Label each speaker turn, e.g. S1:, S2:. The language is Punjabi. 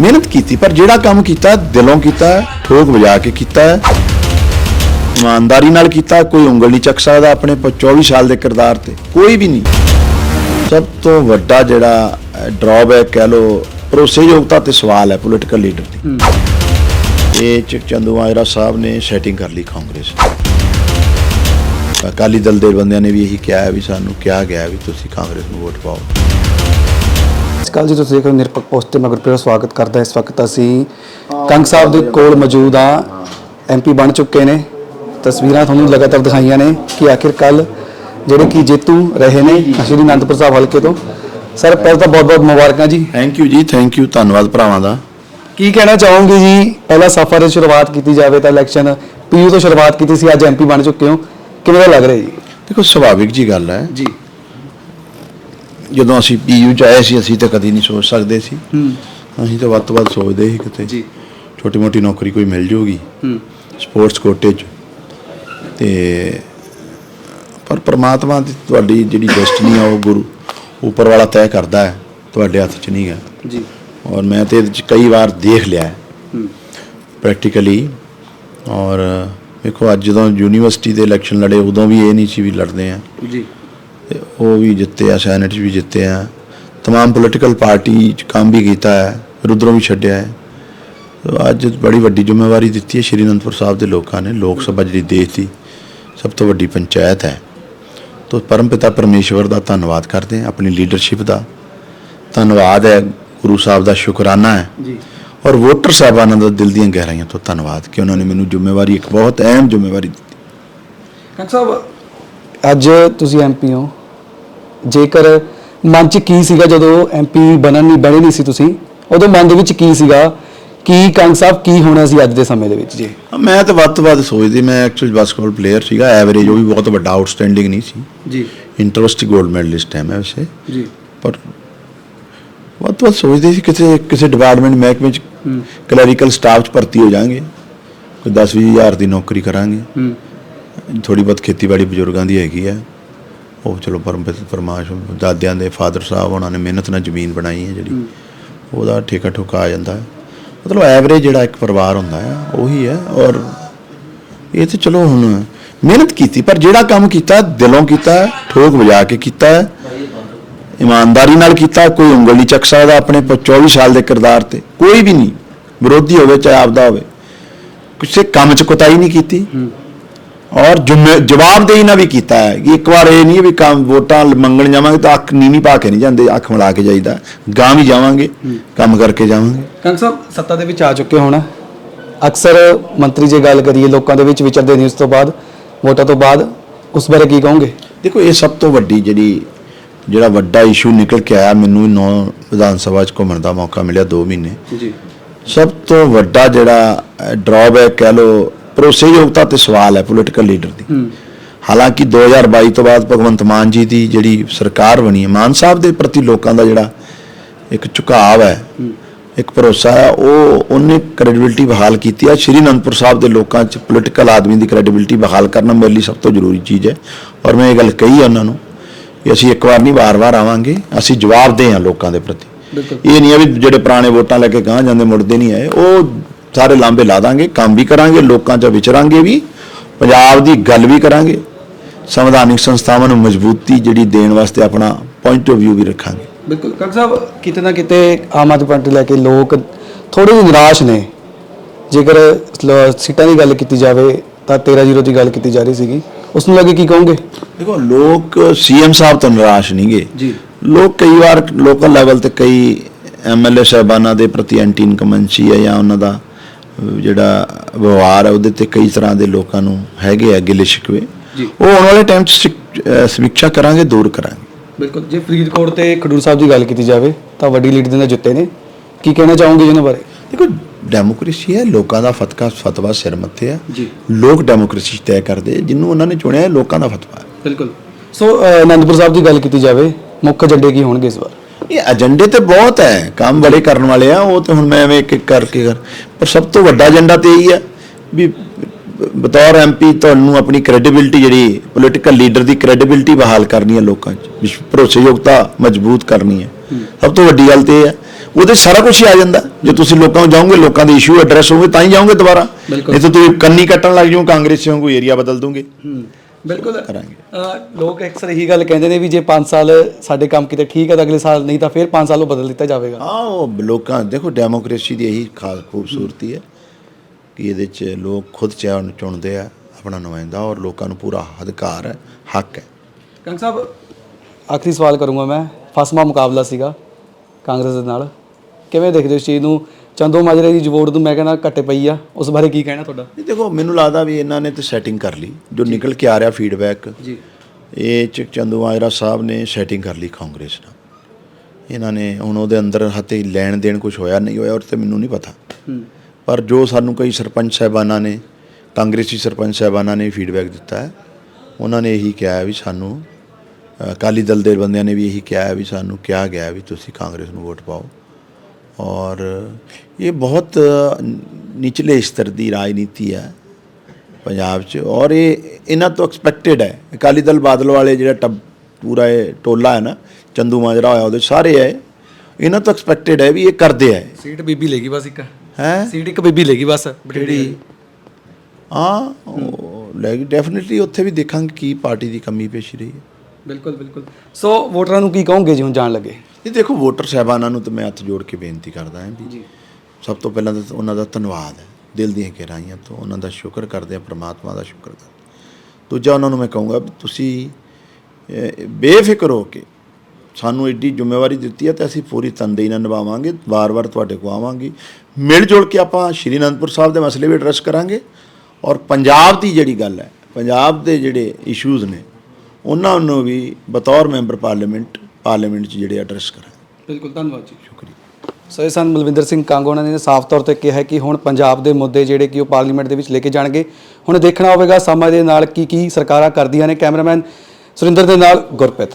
S1: ਮਿਹਨਤ ਕੀਤੀ ਪਰ ਜਿਹੜਾ ਕੰਮ ਕੀਤਾ ਦਿਲੋਂ ਕੀਤਾ ਠੋਕ ਵਜਾ ਕੇ ਕੀਤਾ ਹੈ ਇਮਾਨਦਾਰੀ ਨਾਲ ਕੀਤਾ ਕੋਈ ਉਂਗਲ ਨਹੀਂ ਚੱਕ ਸਕਦਾ ਆਪਣੇ ਪ- 24 ਸਾਲ ਦੇ ਕਿਰਦਾਰ ਤੇ ਕੋਈ ਵੀ ਨਹੀਂ। ਸਭ ਤੋਂ ਵੱਡਾ ਜਿਹੜਾ ਡਰਾਬੈਕ ਕਹਿ ਲੋ ਭਰੋਸੇਯੋਗਤਾ ਤੇ ਸਵਾਲ ਹੈ ਪੋਲੀਟੀਕਲ ਲੀਡਰ ਦੀ। ਇਹ ਚ ਚੰਦੂਮਾਜਰਾ ਸਾਹਿਬ ਨੇ ਸੈਟਿੰਗ ਕਰ ਲਈ ਕਾਂਗਰਸ ਅਕਾਲੀ ਦਲ ਦੇ ਬੰਦਿਆਂ ਨੇ ਵੀ ਇਹੀ ਕਿਹਾ ਹੈ ਵੀ ਸਾਨੂੰ ਕਿਹਾ ਗਿਆ ਵੀ ਤੁਸੀਂ ਕਾਂਗਰਸ ਨੂੰ ਵੋਟ ਪਾਓ।
S2: ਸਤਿ ਜੀ ਤੁਸੀਂ ਦੇਖ ਰਹੇ ਹੋ ਨਿਰਪੱਖ ਪੋਸਟ ਤੇ ਮੈਂ ਗੁਰਪ੍ਰੀਤ ਸਵਾਗਤ ਕਰਦਾ ਇਸ ਵਕਤ ਅਸੀਂ ਕੰਗ ਸਾਹਿਬ ਦੇ ਕੋਲ ਮੌਜੂਦ ਆ ਐਮਪੀ ਬਣ ਚੁੱਕੇ ਨੇ। ਤਸਵੀਰਾਂ ਤੁਹਾਨੂੰ ਲਗਾਤਾਰ ਦਿਖਾਈਆਂ ਨੇ ਕਿ ਆਖਿਰ ਕੱਲ ਜਿਹੜੇ ਕਿ ਜੇਤੂ ਰਹੇ ਨੇ ਸ਼੍ਰੀ ਅਨੰਦਪੁਰ ਸਾਹਿਬ ਹਲਕੇ ਤੋਂ। ਸਰ ਪਹਿਲਾਂ ਤਾਂ ਬਹੁਤ ਬਹੁਤ ਮੁਬਾਰਕਾਂ ਜੀ।
S1: ਥੈਂਕ ਯੂ ਜੀ ਥੈਂਕ ਯੂ ਧੰਨਵਾਦ ਭਰਾਵਾਂ ਦਾ।
S2: ਕੀ ਕਹਿਣਾ ਚਾਹੋਗੇ ਜੀ? ਪਹਿਲਾ ਸਫ਼ਰ ਦੀ ਸ਼ੁਰੂਆਤ ਕੀਤੀ ਜਾਵੇ ਤਾਂ ਇਲੈਕਸ਼ਨ ਪੀਯੂ ਤੋਂ ਸ਼ੁਰੂਆਤ ਕੀਤੀ ਸੀ। ਅੱਜ ਐਮਪੀ ਬਣ ਚੁੱਕੇ ਹੋ। ਕਿਵੇਂ ਦਾ ਲੱਗ ਰਿਹਾ ਜੀ?
S1: ਦੇਖੋ ਸੁਭਾਵਿਕ ਜੀ ਗੱਲ ਹੈ।
S2: ਜੀ।
S1: ਜਦੋਂ ਅਸੀਂ ਪੀਯੂ ਚ ਆਏ ਸੀ ਅਸੀਂ ਤਾਂ ਕਦੀ ਨਹੀਂ ਸੋਚ ਸਕਦੇ ਸੀ।
S2: ਹੂੰ।
S1: ਅਸੀਂ ਤਾਂ ਵੱਧ ਤੋਂ ਵੱਧ ਸੋਚਦੇ ਸੀ ਕਿਤੇ।
S2: ਜੀ।
S1: ਛੋਟੀ ਮੋਟੀ ਨੌਕਰੀ ਕੋਈ ਮਿਲ ਜੂਗੀ।
S2: ਹੂੰ।
S1: ਸਪੋਰਟਸ ਕੋਟੇ 'ਚ। ਤੇ ਪਰ ਪ੍ਰਮਾਤਮਾ ਦੀ ਤੁਹਾਡੀ ਜਿਹੜੀ ਡੈਸਟੀਨੀ ਆ ਉਹ ਗੁਰੂ ਉੱਪਰ ਵਾਲਾ ਤੈਅ ਕਰਦਾ ਹੈ। ਤੁਹਾਡੇ ਹੱਥ 'ਚ ਨਹੀਂ ਹੈ।
S2: ਜੀ।
S1: ਔਰ ਮੈਂ ਤੇ ਇਹਦੇ 'ਚ ਕਈ ਵਾਰ ਦੇਖ ਲਿਆ ਹੈ।
S2: ਹੂੰ।
S1: ਪ੍ਰੈਕਟੀਕਲੀ ਔਰ ਵੇਖੋ ਅੱਜ ਜਦੋਂ ਯੂਨੀਵਰਸਿਟੀ ਦੇ ਇਲੈਕਸ਼ਨ ਲੜੇ ਉਦੋਂ ਵੀ ਇਹ ਨਹੀਂ ਸੀ ਵੀ ਲੜਦੇ ਆ।
S2: ਜੀ।
S1: ਤੇ ਉਹ ਵੀ ਜਿੱਤੇ ਆ ਸੈਨੇਟ 'ਚ ਵੀ ਜਿੱਤੇ ਆ तमाम ਪੋਲੀਟੀਕਲ ਪਾਰਟੀ 'ਚ ਕੰਮ ਵੀ ਕੀਤਾ ਹੈ ਫਿਰ ਉੱਧਰੋਂ ਵੀ ਛੱਡਿਆ ਹੈ ਤੋ ਅੱਜ ਬੜੀ ਵੱਡੀ ਜ਼ਿੰਮੇਵਾਰੀ ਦਿੱਤੀ ਹੈ ਸ਼੍ਰੀ ਅਨੰਦਪੁਰ ਸਾਹਿਬ ਦੇ ਲੋਕਾਂ ਨੇ ਲੋਕ ਸਭਾ ਜਿਹੜੀ ਦੇਸ਼ ਦੀ ਸਭ ਤੋਂ ਵੱਡੀ ਪੰਚਾਇਤ ਹੈ ਤੋ ਪਰਮਪਿਤਾ ਪਰਮੇਸ਼ਵਰ ਦਾ ਧੰਨਵਾਦ ਕਰਦੇ ਹਾਂ ਆਪਣੀ ਲੀਡਰਸ਼ਿਪ ਦਾ ਧੰਨਵਾਦ ਹੈ ਗੁਰੂ ਸਾਹਿਬ ਦਾ ਸ਼ੁਕਰਾਨਾ ਹੈ
S2: ਜੀ
S1: ਔਰ ਵੋਟਰ ਸਾਹਿਬਾਨਾਂ ਦਾ ਦਿਲ ਦੀਆਂ ਗਹਿਰਾਈਆਂ ਤੋਂ ਧੰਨਵਾਦ ਕਿ ਉਹਨਾਂ ਨੇ ਮੈਨੂੰ ਜ਼ਿੰਮੇਵਾਰੀ ਇੱਕ ਬਹੁਤ ਅਹਿਮ ਜ਼ਿੰਮੇਵਾਰੀ ਦਿੱਤੀ
S2: ਕੰਗ ਸਾਹਿਬ ਅੱਜ ਤੁਸੀਂ ਐਮਪੀ ਹੋ ਜੇਕਰ ਮਨ 'ਚ ਕੀ ਸੀਗਾ ਜਦੋਂ ਐਮਪੀ ਬਣਨ ਨਹੀਂ ਬਣੇ ਨਹੀਂ ਸੀ ਤੁਸੀਂ ਉਦੋਂ ਮਨ ਦੇ ਵਿੱਚ ਕੀ ਸੀਗਾ? ਕੀ ਕੰਗ ਸਾਹਿਬ ਕੀ ਹੋਣਾ ਸੀ ਅੱਜ ਦੇ ਸਮੇਂ ਦੇ ਵਿੱਚ ਜੀ?
S1: ਮੈਂ ਤਾਂ ਵੱਧ ਤੋਂ ਵੱਧ ਸੋਚਦੀ ਮੈਂ ਐਕਚੁਅਲੀ ਬਾਸਕਟਬਾਲ ਪਲੇਅਰ ਸੀਗਾ ਐਵਰੇਜ ਉਹ ਵੀ ਬਹੁਤ ਵੱਡਾ ਆਊਟਸਟੈਂਡਿੰਗ ਨਹੀਂ ਸੀ।
S2: ਜੀ।
S1: ਇੰਟਰਸਟੀ 골ਡ ਮੈਡਲਿਸਟ ਹੈ ਮੈਂ ਵੈਸੇ।
S2: ਜੀ।
S1: ਪਰ ਵੱਧ ਤੋਂ ਵੱਧ ਸੋਚਦੇ ਸੀ ਕਿਸੇ ਕਿਸੇ ਡਿਪਾਰਟਮੈਂਟ ਮਹਿਕਮੇ ਚ
S2: ਹੂੰ।
S1: ਕਲੈਰੀਕਲ ਸਟਾਫ ਚ ਭਰਤੀ ਹੋ ਜਾਾਂਗੇ। ਕੋਈ 10 ਹਜ਼ਾਰ ਦੀ ਨੌਕਰੀ ਕਰਾਂਗੇ।
S2: ਹੂੰ।
S1: ਥੋੜੀ ਬਹੁਤ ਖੇਤੀਬਾੜੀ ਬਜ਼ੁਰਗਾਂ ਦੀ ਹੈਗੀ ਹੈ। ਉਹ ਚਲੋ ਪਰਮਪਿਤ ਪਰਮਾਸ਼ ਦਾਦਿਆਂ ਦੇ ਫਾਦਰ ਸਾਹਿਬ ਉਹਨਾਂ ਨੇ ਮਿਹਨਤ ਨਾਲ ਜ਼ਮੀਨ ਬਣਾਈ ਹੈ ਜਿਹੜੀ। ਉਹਦਾ ਠੇਕਾ ਠੁਕਾ ਆ ਜਾਂਦਾ ਹੈ। ਮਤਲਬ ਐਵਰੇਜ ਜਿਹੜਾ ਇੱਕ ਪਰਿਵਾਰ ਹੁੰਦਾ ਹੈ, ਉਹੀ ਹੈ ਔਰ ਇਹ ਤੇ ਚਲੋ ਹੁਣ ਮਿਹਨਤ ਕੀਤੀ, ਪਰ ਜਿਹੜਾ ਕੰਮ ਕੀਤਾ, ਦਿਲੋਂ ਕੀਤਾ, ਠੋਕ ਵਜਾ ਕੇ ਕੀਤਾ ਇਮਾਨਦਾਰੀ ਨਾਲ ਕੀਤਾ, ਕੋਈ ਉਂਗਲ ਨਹੀਂ ਚੱਕ ਸਕਦਾ ਆਪਣੇ ਪ- 24 ਸਾਲ ਦੇ ਕਿਰਦਾਰ ਤੇ, ਕੋਈ ਵੀ ਨਹੀਂ। ਵਿਰੋਧੀ ਹੋਵੇ, ਚਾਹੇ ਆਪਦਾ ਹੋਵੇ। ਕਿਸੇ ਕੰਮ 'ਚ ਕੁਤਾਈ ਨਹੀਂ ਕੀਤੀ। ਔਰ ਜਵਾਬਦੇਹੀ ਨਾਲ ਵੀ ਕੀਤਾ ਹੈ ਕਿ ਇੱਕ ਵਾਰ ਇਹ ਨਹੀਂ ਵੀ ਕੰਮ ਵੋਟਾਂ ਮੰਗਣ ਜਾਵਾਂਗੇ ਤਾਂ ਅੱਖ ਨੀਵੀਂ ਪਾ ਕੇ ਨਹੀਂ ਜਾਂਦੇ ਅੱਖ ਮਿਲਾ ਕੇ ਜਾਈਦਾ। ਗਾਂ ਵੀ ਜਾਵਾਂਗੇ ਕੰਮ ਕਰਕੇ ਜਾਵਾਂਗੇ।
S2: ਕੰਗ ਸਾਹਿਬ ਸੱਤਾ ਦੇ ਵਿੱਚ ਆ ਚੁੱਕੇ ਹੋਣਾ। ਅਕਸਰ ਮੰਤਰੀ ਜੇ ਗੱਲ ਕਰੀਏ ਲੋਕਾਂ ਦੇ ਵਿੱਚ ਵਿਚਰਦੇ ਨੇ ਉਸ ਤੋਂ ਬਾਅਦ ਵੋਟਾਂ ਤੋਂ ਬਾਅਦ ਉਸ ਬਾਰੇ ਕੀ ਕਹੋਗੇ?
S1: ਦੇਖੋ ਇਹ ਸਭ ਤੋਂ ਵੱਡੀ ਜਿਹੜੀ ਜਿਹੜਾ ਵੱਡਾ ਇਸ਼ੂ ਨਿਕਲ ਕੇ ਆਇਆ ਮੈਨੂੰ ਨੌ ਵਿਧਾਨ ਸਭਾ 'ਚ ਘੁੰਮਣ ਦਾ ਮੌਕਾ ਮਿਲਿਆ 2 ਮਹੀਨੇ।
S2: ਜੀ।
S1: ਸਭ ਤੋਂ ਵੱਡਾ ਜਿਹੜਾ ਡਰਾਬੈਕ ਕਹਿ ਲੋ ਭਰੋਸੇਯੋਗਤਾ ਤੇ ਸਵਾਲ ਹੈ ਪੋਲੀਟੀਕਲ ਲੀਡਰ ਦੀ। ਹਾਲਾਂਕਿ 2022 ਤੋਂ ਬਾਅਦ ਭਗਵੰਤ ਮਾਨ ਜੀ ਦੀ ਜਿਹੜੀ ਸਰਕਾਰ ਬਣੀ ਹੈ ਮਾਨ ਸਾਹਿਬ ਦੇ ਪ੍ਰਤੀ ਲੋਕਾਂ ਦਾ ਜਿਹੜਾ ਇੱਕ ਝੁਕਾਅ ਹੈ ਇੱਕ ਭਰੋਸਾ ਹੈ ਉਹ ਉਹਨੇ ਕ੍ਰੈਡੀਬਿਲਿਟੀ ਬਹਾਲ ਕੀਤੀ ਹੈ। ਸ਼੍ਰੀ ਅਨੰਦਪੁਰ ਸਾਹਿਬ ਦੇ ਲੋਕਾਂ 'ਚ ਪੋਲੀਟੀਕਲ ਆਦਮੀ ਦੀ ਕ੍ਰੈਡੀਬਿਲਿਟੀ ਬਹਾਲ ਕਰਨਾ ਮੇਰੇ ਲਈ ਸਭ ਤੋਂ ਜ਼ਰੂਰੀ ਚੀਜ਼ ਹੈ। ਔਰ ਮੈਂ ਇਹ ਗੱਲ ਕਹੀ ਹੈ ਉਹਨਾਂ ਨੂੰ ਕਿ ਅਸੀਂ ਇੱਕ ਵਾਰ ਨਹੀਂ ਵਾਰ-ਵਾਰ ਆਵਾਂਗੇ ਅਸੀਂ ਜਵਾਬਦੇਹ ਹਾਂ ਲੋਕਾਂ ਦੇ ਪ੍ਰਤੀ। ਇਹ ਨਹੀਂ ਹੈ ਵੀ ਜਿਹੜੇ ਪੁਰਾਣੇ ਵੋਟਾਂ ਲੈ ਕੇ ਗਾਂ ਜਾਂਦੇ ਮੁੜਦੇ ਨਹੀਂ ਆਏ ਉਹ ਸਾਰੇ ਲਾਂਬੇ ਲਾ ਦਾਂਗੇ ਕੰਮ ਵੀ ਕਰਾਂਗੇ ਲੋਕਾਂ 'ਚ ਵਿਚਰਾਂਗੇ ਵੀ ਪੰਜਾਬ ਦੀ ਗੱਲ ਵੀ ਕਰਾਂਗੇ ਸੰਵਿਧਾਨਿਕ ਸੰਸਥਾਵਾਂ ਨੂੰ ਮਜ਼ਬੂਤੀ ਜਿਹੜੀ ਦੇਣ ਵਾਸਤੇ ਆਪਣਾ ਪੁਆਇੰਟ ਆਫ View ਵੀ ਰੱਖਾਂਗੇ।
S2: ਬਿਲਕੁਲ। ਕੰਗ ਸਾਹਿਬ ਕਿਤੇ ਨਾ ਕਿਤੇ ਆਮ ਆਦਮੀ ਪਾਰਟੀ ਲੈ ਕੇ ਲੋਕ ਥੋੜੇ ਜਿਹੇ ਨਿਰਾਸ਼ ਨੇ। ਜੇਕਰ ਲ- ਸੀਟਾਂ ਦੀ ਗੱਲ ਕੀਤੀ ਜਾਵੇ ਤਾਂ 13-0 ਦੀ ਗੱਲ ਕੀਤੀ ਜਾ ਰਹੀ ਸੀਗੀ। ਉਸ ਨੂੰ ਲੱਗੇ ਕੀ ਕਹੋਗੇ?
S1: ਦੇਖੋ ਲੋਕ ਸੀਐਮ ਸਾਹਿਬ ਤੋਂ ਨਿਰਾਸ਼ ਨਹੀਂਗੇ।
S2: ਜੀ।
S1: ਲੋਕ ਕਈ ਵਾਰ ਲੋਕਲ ਲੈਵਲ ਤੇ ਕਈ ਐਮਐਲਏ ਸਾਹਿਬਾਨਾਂ ਦੇ ਪ੍ਰਤੀ ਐਂਟੀ ਇਨਕਮੈਂਸੀ ਹੈ ਜਾਂ ਉਹਨਾਂ ਦਾ ਜਿਹੜਾ ਵਿਵਹਾਰ ਹੈ ਉਹਦੇ ਤੇ ਕਈ ਤਰ੍ਹਾਂ ਦੇ ਲੋਕਾਂ ਨੂੰ ਹੈਗੇ ਆ ਗਿਲੇ ਸ਼ਿਕਵੇ। ਉਹ ਆਉਣ ਵਾਲੇ ਟਾਈਮ 'ਚ ਸਮੀਖਿਆ ਕਰਾਂਗੇ ਦੂਰ ਕਰਾਂਗੇ।
S2: ਬਿਲਕੁਲ। ਜੇ ਫਰੀਦਕੋਟ ਤੇ ਖਡੂਰ ਸਾਹਿਬ ਦੀ ਗੱਲ ਕੀਤੀ ਜਾਵੇ ਤਾਂ ਵੱਡੀ ਲੀਡ ਦੇ ਨਾਲ ਜਿੱਤੇ ਨੇ। ਕੀ ਕਹਿਣਾ ਚਾਹੋਗੇ ਇਹਨਾਂ ਬਾਰੇ?
S1: ਦੇਖੋ ਡੈਮੋਕ੍ਰੇਸੀ ਹੈ ਲੋਕਾਂ ਦਾ ਫਤਕਾ ਫਤਵਾ ਸਿਰ ਮੱਥੇ
S2: ਜੀ।
S1: ਲੋਕ ਡੈਮੋਕ੍ਰੇਸੀ ਤੈਅ ਕਰਦੇ ਜਿਹਨੂੰ ਉਹਨਾਂ ਨੇ ਚੁਣਿਆ ਹੈ, ਲੋਕਾਂ ਦਾ ਫਤਵਾ
S2: ਬਿਲਕੁਲ। ਸੋ ਅਨੰਦਪੁਰ ਸਾਹਿਬ ਦੀ ਗੱਲ ਕੀਤੀ ਜਾਵੇ ਮੁੱਖ ਏਜੰਡੇ ਕੀ ਹੋਣਗੇ ਇਸ ਵਾਰ?
S1: ਇਹ ਏਜੰਡੇ ਤੇ ਬਹੁਤ ਹੈ। ਕੰਮ ਬੜੇ ਕਰਨ ਵਾਲੇ ਆ ਉਹ ਤੇ ਹੁਣ ਮੈਂ ਐਵੇਂ ਇੱਕ ਇੱਕ ਕਰਕੇ ਕਰ। ਪਰ ਸਭ ਤੋਂ ਵੱਡਾ ਏਜੰਡਾ ਤੇ ਇਹੀ ਹੈ ਵੀ ਬਤੌਰ ਐਮਪੀ ਤੁਹਾਨੂੰ ਆਪਣੀ ਕ੍ਰੈਡੀਬਿਲਿਟੀ ਜਿਹੜੀ ਪੋਲੀਟੀਕਲ ਲੀਡਰ ਦੀ ਕ੍ਰੈਡੀਬਿਲਿਟੀ ਬਹਾਲ ਕਰਨੀ ਹੈ ਲੋਕਾਂ 'ਚ ਭਰੋਸੇਯੋਗਤਾ ਮਜ਼ਬੂਤ ਕਰਨੀ ਹੈ ਸਭ ਤੋਂ ਵੱਡੀ ਗੱਲ ਤੇ ਇਹ ਹੈ ਉਹਦੇ ਸਾਰਾ ਕੁਝ ਹੀ ਆ ਜਾਂਦਾ। ਜੇ ਤੁਸੀਂ ਲੋਕਾਂ ਨੂੰ ਜਾਓਗੇ ਲੋਕਾਂ ਦੇ ਇਸ਼ੂ ਐਡਰੈਸ ਹੋਣਗੇ ਤਾਂ ਹੀ ਜਾਓਗੇ ਦੁਬਾਰਾ। ਨਹੀਂ ਤਾਂ ਤੁਸੀਂ ਕੰਨੀ ਕੱਟਣ ਲੱਗ ਜਾਓ ਕਾਂਗਰਸ ਕੋਈ ਏਰੀਆ ਬਦਲ ਦੂੰਗੇ।
S2: ਬਿਲਕੁਲ।
S1: ਕਰਾਂਗੇ।
S2: ਅ, ਲੋਕ ਅਕਸਰ ਇਹੀ ਗੱਲ ਕਹਿੰਦੇ ਨੇ ਵੀ ਜੇ 5 ਸਾਲ ਸਾਡੇ ਕੰਮ ਕੀਤੇ ਠੀਕ ਹੈ ਤਾਂ ਅਗਲੇ ਸਾਲ ਨਹੀਂ ਤਾਂ ਫਿਰ 5 ਸਾਲ ਉਹ ਬਦਲ ਦਿੱਤਾ ਜਾਵੇਗਾ।
S1: ਹਾਂ ਉਹ ਲੋਕਾਂ ਦੇਖੋ ਡੈਮੋਕ੍ਰੇਸੀ ਦੀ ਇਹੀ ਖਾਸ ਖੂਬਸੂਰਤੀ ਹੈ ਕਿ ਇਹਦੇ 'ਚ ਲੋਕ ਖੁਦ ਚੁਣ ਚੁਣਦੇ ਆ ਆਪਣਾ ਨੁਮਾਇੰਦਾ ਔਰ ਲੋਕਾਂ ਨੂੰ ਪੂਰਾ ਅਧਿਕਾਰ ਹੈ ਹੱਕ ਹੈ।
S2: ਕੰਗ ਸਾਹਿਬ ਆਖਰੀ ਸਵਾਲ ਕਰੂੰਗਾ ਮੈਂ। ਫਸਮਾ ਮੁਕਾਬਲਾ ਸੀਗਾ ਕਾਂਗਰਸ ਦੇ ਨਾਲ। ਕਿਵੇਂ ਦੇਖਦੇ ਹੋ ਇਸ ਚੀਜ਼ ਨੂੰ? ਚੰਦੋ ਮਾਜਰੇ ਦੀ ਜਵੋੜ ਮੈਂ ਕਹਿੰਦਾ ਘੱਟੇ ਪਈ ਆ ਉਸ ਬਾਰੇ ਕੀ ਕਹਿਣਾ ਤੁਹਾਡਾ?
S1: ਇਹ ਦੇਖੋ ਮੈਨੂੰ ਲੱਗਦਾ ਵੀ ਇਹਨਾਂ ਨੇ ਤੇ ਸੈਟਿੰਗ ਕਰ ਲਈ ਜੋ ਨਿਕਲ ਕੇ ਆ ਰਿਹਾ ਫੀਡਬੈਕ
S2: ਜੀ।
S1: ਇਹ ਚ ਚੰਦੂ ਆਜਰਾ ਸਾਹਿਬ ਨੇ ਸੈਟਿੰਗ ਕਰ ਲਈ ਕਾਂਗਰਸ ਨਾਲ। ਇਹਨਾਂ ਨੇ ਹੁਣ ਉਹਦੇ ਅੰਦਰ ਹੱਥੇ ਲੈਣ ਦੇਣ ਕੁਝ ਹੋਇਆ ਨਹੀਂ ਹੋਇਆ ਉਹ ਤੇ ਮੈਨੂੰ ਨਹੀਂ ਪਤਾ। ਪਰ ਜੋ ਸਾਨੂੰ ਕਈ ਸਰਪੰਚ ਸਾਹਿਬਾਨਾਂ ਨੇ ਕਾਂਗਰਸੀ ਸਰਪੰਚ ਸਾਹਿਬਾਨਾਂ ਨੇ ਫੀਡਬੈਕ ਦਿੱਤਾ ਹੈ ਉਹਨਾਂ ਨੇ ਇਹੀ ਕਿਹਾ ਵੀ ਸਾਨੂੰ ਅਕਾਲੀ ਦਲ ਦੇ ਬੰਦਿਆਂ ਨੇ ਵੀ ਇਹੀ ਕਿਹਾ ਵੀ ਸਾਨੂੰ ਕਿਹਾ ਗਿਆ ਵੀ ਤੁਸੀਂ ਕਾਂਗਰਸ ਨੂੰ ਵੋਟ ਪਾਓ। ਔਰ ਇਹ ਬਹੁਤ ਨਿਚਲੇ ਸਤਰ ਦੀ ਰਾਜਨੀਤੀ ਹੈ ਪੰਜਾਬ 'ਚ ਔਰ ਇਹ ਇਹਨਾਂ ਤੋਂ ਐਕਸਪੈਕਟਡ ਹੈ। ਅਕਾਲੀ ਦਲ ਬਾਦਲ ਵਾਲੇ ਜਿਹੜਾ ਟੱਬ ਪੂਰਾ ਇਹ ਟੋਲਾ ਹੈ ਨਾ ਚੰਦੂ ਮਾਜਰਾ ਹੋਇਆ ਉਹਦੇ ਸਾਰੇ ਹੈ। ਇਹਨਾਂ ਤੋਂ ਐਕਸਪੈਕਟਡ ਹੈ ਵੀ ਇਹ ਕਰਦੇ ਹੈ।
S2: ਸੀਟ ਬੀਬੀ ਲੈਗੀ ਬਸ ਇੱਕ।
S1: ਹੈ?
S2: ਸੀਟ ਇੱਕ ਬੀਬੀ ਲੈਗੀ ਬਸ। ਬਠਿੰਡੇ
S1: ਹਾਂ ਉਹ ਲੈ ਡੈਫੀਨਿਟਲੀ ਉੱਥੇ ਵੀ ਦੇਖਾਂਗੇ ਕੀ ਪਾਰਟੀ ਦੀ ਕਮੀ ਪੇਸ਼ੀ ਰਹੀ ਹੈ।
S2: ਬਿਲਕੁਲ ਬਿਲਕੁਲ। ਸੋ ਵੋਟਰਾਂ ਨੂੰ ਕੀ ਕਹੋਗੇ ਜੀ ਹੁਣ ਜਾਣ ਲੱਗੇ?
S1: ਇਹ ਦੇਖੋ ਵੋਟਰ ਸਾਹਿਬਾਨਾਂ ਨੂੰ ਤਾਂ ਮੈਂ ਹੱਥ ਜੋੜ ਕੇ ਬੇਨਤੀ ਕਰਦਾ ਹਾਂ ਵੀ
S2: ਜੀ।
S1: ਸਭ ਤੋਂ ਪਹਿਲਾਂ ਤਾਂ ਉਹਨਾਂ ਦਾ ਧੰਨਵਾਦ ਹੈ ਦਿਲ ਦੀਆਂ ਗਹਿਰਾਈਆਂ ਤੋਂ ਉਹਨਾਂ ਦਾ ਸ਼ੁਕਰ ਕਰਦੇ ਹਾਂ ਪ੍ਰਮਾਤਮਾ ਦਾ ਸ਼ੁਕਰ ਕਰਦੇ। ਦੂਜਾ ਉਹਨਾਂ ਨੂੰ ਮੈਂ ਕਹੂੰਗਾ ਵੀ ਤੁਸੀਂ ਬੇਫਿਕਰ ਹੋ ਕੇ ਸਾਨੂੰ ਐਡੀ ਜ਼ਿੰਮੇਵਾਰੀ ਦਿੱਤੀ ਹੈ ਤੇ ਅਸੀਂ ਪੂਰੀ ਤਨਦੇਹੀ ਨਾਲ ਨਿਭਾਵਾਂਗੇ ਵਾਰ-ਵਾਰ ਤੁਹਾਡੇ ਕੋਲ ਆਵਾਂਗੇ। ਮਿਲ ਜੁਲ ਕੇ ਆਪਾਂ ਸ਼੍ਰੀ ਅਨੰਦਪੁਰ ਸਾਹਿਬ ਦੇ ਮਸਲੇ ਵੀ ਐਡਰੈਸ ਕਰਾਂਗੇ ਔਰ ਪੰਜਾਬ ਦੀ ਜਿਹੜੀ ਗੱਲ ਹੈ ਪੰਜਾਬ ਦੇ ਜਿਹੜੇ ਇਸ਼ੂਜ਼ ਨੇ ਉਹਨਾਂ ਨੂੰ ਵੀ ਬਤੌਰ ਮੈਂਬਰ ਪਾਰਲੀਮੈਂਟ ਪਾਰਲੀਮੈਂਟ 'ਚ ਜਿਹੜੇ ਐਡਰੈਸ ਕਰਾਂਗੇ।
S2: ਬਿਲਕੁਲ ਧੰਨਵਾਦ ਜੀ।
S1: ਸ਼ੁਕਰੀਆ।
S2: ਸੋ ਇਹ ਸਨ ਬਲਵਿੰਦਰ ਸਿੰਘ ਕੰਗ ਉਹਨਾਂ ਨੇ ਸਾਫ਼ ਤੌਰ ਤੇ ਕਿਹਾ ਹੈ ਕਿ ਹੁਣ ਪੰਜਾਬ ਦੇ ਮੁੱਦੇ ਜਿਹੜੇ ਕਿ ਉਹ ਪਾਰਲੀਮੈਂਟ ਦੇ ਵਿੱਚ ਲੈ ਕੇ ਜਾਣਗੇ। ਹੁਣ ਦੇਖਣਾ ਹੋਵੇਗਾ ਸਮਾਂ ਦੇ ਨਾਲ ਕੀ ਕੀ ਸਰਕਾਰਾਂ ਕਰਦੀਆਂ ਨੇ। ਕੈਮਰਾਮੈਨ ਸੁਰਿੰਦਰ ਦੇ ਨਾਲ ਗੁਰਪ੍ਰੀਤ।